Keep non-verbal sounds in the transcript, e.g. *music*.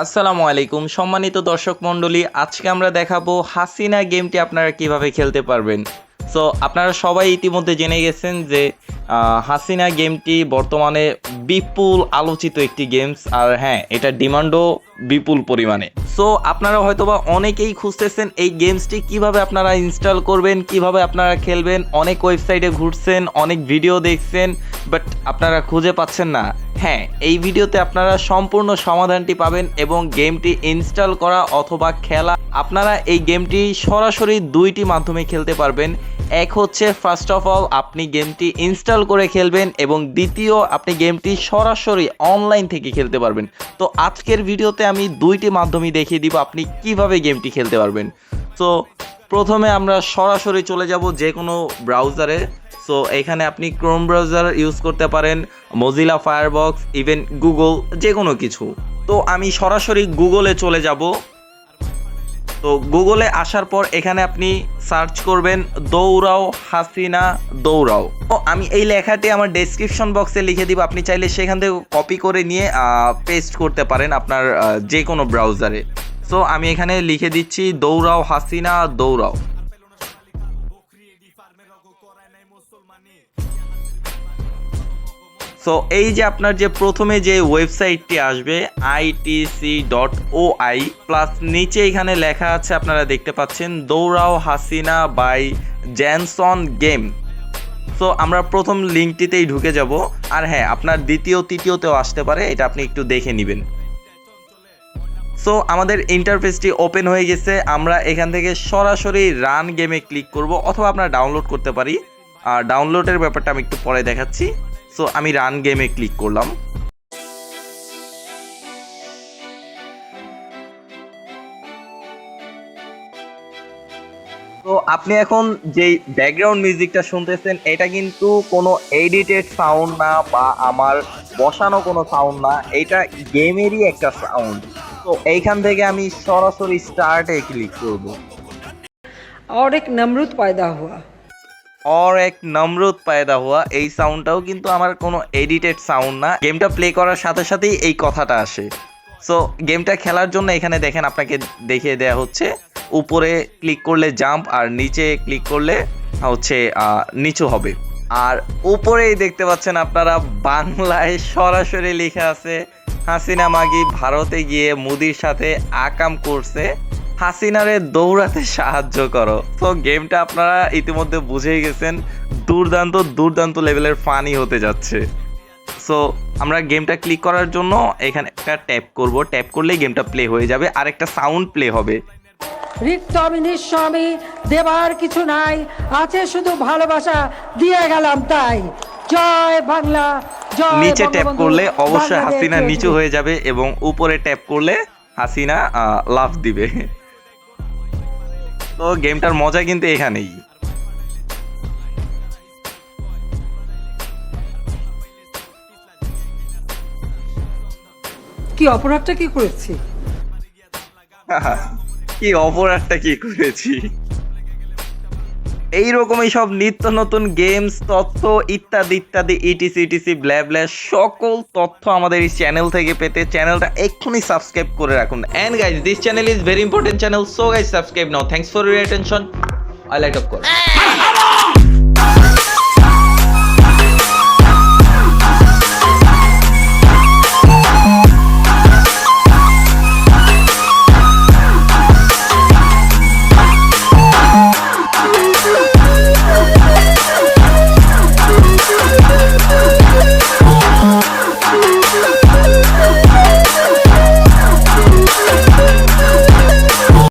আসসালামু আলাইকুম, সম্মানিত দর্শক মণ্ডলী, আজকে আমরা দেখাবো হাসিনা গেমটি আপনারা কীভাবে খেলতে পারবেন। সো আপনারা সবাই ইতিমধ্যে জেনে গেছেন যে হাসিনা গেমটি বর্তমানে বিপুল আলোচিত একটি গেমস, আর হ্যাঁ এটা ডিমান্ডও বিপুল পরিমাণে। সো আপনারা হয়তোবা অনেকেই খুঁজতেছেন এই গেমসটি কীভাবে আপনারা ইনস্টল করবেন, কীভাবে আপনারা খেলবেন, অনেক ওয়েবসাইটে ঘুরছেন, অনেক ভিডিও দেখছেন বাট আপনারা খুঁজে পাচ্ছেন না। হ্যাঁ এই ভিডিওতে আপনারা সম্পূর্ণ সমাধানটি পাবেন এবং গেমটি ইনস্টল করা অথবা খেলা, আপনারা এই গেমটি সরাসরি দুইটি মাধ্যমে খেলতে পারবেন। এক হচ্ছে ফার্স্ট অফ অল আপনি গেমটি ইনস্টল করে খেলবেন এবং দ্বিতীয়, আপনি গেমটি সরাসরি অনলাইন থেকে খেলতে পারবেন। তো আজকের ভিডিওতে আমি দুইটি মাধ্যমে দেখিয়ে দিব আপনি কীভাবে গেমটি খেলতে পারবেন। তো প্রথমে আমরা সরাসরি চলে যাব যে কোনো ব্রাউজারে সো এখানে আপনি ক্রোম ব্রাউজার ইউজ করতে পারেন মজিলা ফায়ারবক্স ইভেন গুগল যে কোনো কিছু। তো আমি সরাসরি গুগলে চলে যাব। তো গুগলে আসার পর এখানে আপনি সার্চ করবেন দৌড়াও হাসিনা দৌড়াও তো আমি এই লেখাটি আমার ডেসক্রিপশন বক্সে লিখে দিব। আপনি চাইলে সেখান থেকে কপি করে নিয়ে পেস্ট করতে পারেন আপনার যে কোনো ব্রাউজারে সো আমি এখানে লিখে দিচ্ছি দৌড়াও হাসিনা দৌড়াও সো এই যে আপনার যে প্রথমে যে ওয়েবসাইটটি আসবে ITC dot O I plus নিচে এখানে লেখা আছে, আপনারা দেখতে পাচ্ছেন দৌড়াও Hasina by Janson game so আমরা প্রথম লিঙ্কটিতেই ঢুকে যাব। আর হ্যাঁ আপনার দ্বিতীয়, তৃতীয়তেও আসতে পারে, এটা আপনি একটু দেখে নেবেন। সো আমাদের ইন্টারফেসটি ওপেন হয়ে গেছে। আমরা এখান থেকে সরাসরি রান গেমে ক্লিক করব, অথবা আপনারা ডাউনলোড করতে পারি। আর ডাউনলোডের ব্যাপারটা আমি একটু পরে দেখাচ্ছি সো আমি রান গেমে ক্লিক করলাম তো আপনি এখন যেই ব্যাকগ্রাউন্ড মিউজিকটা শুনতেছেন এটা কিন্তু কোনো এডিটেড সাউন্ড না বা আমার বসানো কোনো সাউন্ড না এটা গেমেরই একটা সাউন্ড তো এইখান থেকে আমি সরাসরি স্টার্টে ক্লিক করব और एक नमरूद पैदा हुआ और এক নমরুদ পায়দা হওয়া এই সাউন্ডটাও কিন্তু আমার কোনো এডিটেড সাউন্ড না। গেমটা প্লে করার সাথে সাথেই এই কথাটা আসে। সো গেমটা খেলার জন্য এখানে দেখেন আপনাকে দেখিয়ে দেওয়া হচ্ছে। উপরে ক্লিক করলে জাম্প আর নিচে ক্লিক করলে হচ্ছে নিচু হবে। আর উপরেই দেখতে পাচ্ছেন আপনারা বাংলায় সরাসরি লেখা আছে, হাসিনা মাগি ভারতে গিয়ে মোদির সাথে আকাম করছে। হাসিনারে দৌড়াতে সাহায্য করো। তো গেমটা আপনারা ইতিমধ্যে বুঝেই গেছেন দুর্দান্ত দুর্দান্ত লেভেলের ফানি হতে যাচ্ছে। সো আমরা গেমটা ক্লিক করার জন্য এখানে একটা ট্যাপ করব। ট্যাপ করলেই গেমটা প্লে হয়ে যাবে আর একটা সাউন্ড প্লে হবে। রিক্ত আমি নিঃস্ব দেবার কিছু নাই আছে শুধু ভালোবাসা দিয়ে গেলাম তাই। জয় বাংলা নিচে ট্যাপ করলে অবশ্যই হাসিনা নিচু হয়ে যাবে এবং উপরে ট্যাপ করলে হাসিনা লাভ দিবে। তো গেমটার মজা কিন্তু এখানেই। কি অপরাধটা কি করেছি? *laughs* কি অপরাধটা কি করেছি? এইরকমই সব নিত্য নতুন গেমস তথ্য ইত্যাদি ইত্যাদি ইটিসি ইটিসি ব্ল্যাবল্যা ব্ল্যা সকল তথ্য আমাদের এই চ্যানেল থেকে পেতে চ্যানেলটা এক্ষুনি সাবস্ক্রাইব করে রাখুন। And guys this channel is very important channel so guys subscribe now thanks for your attention I light of course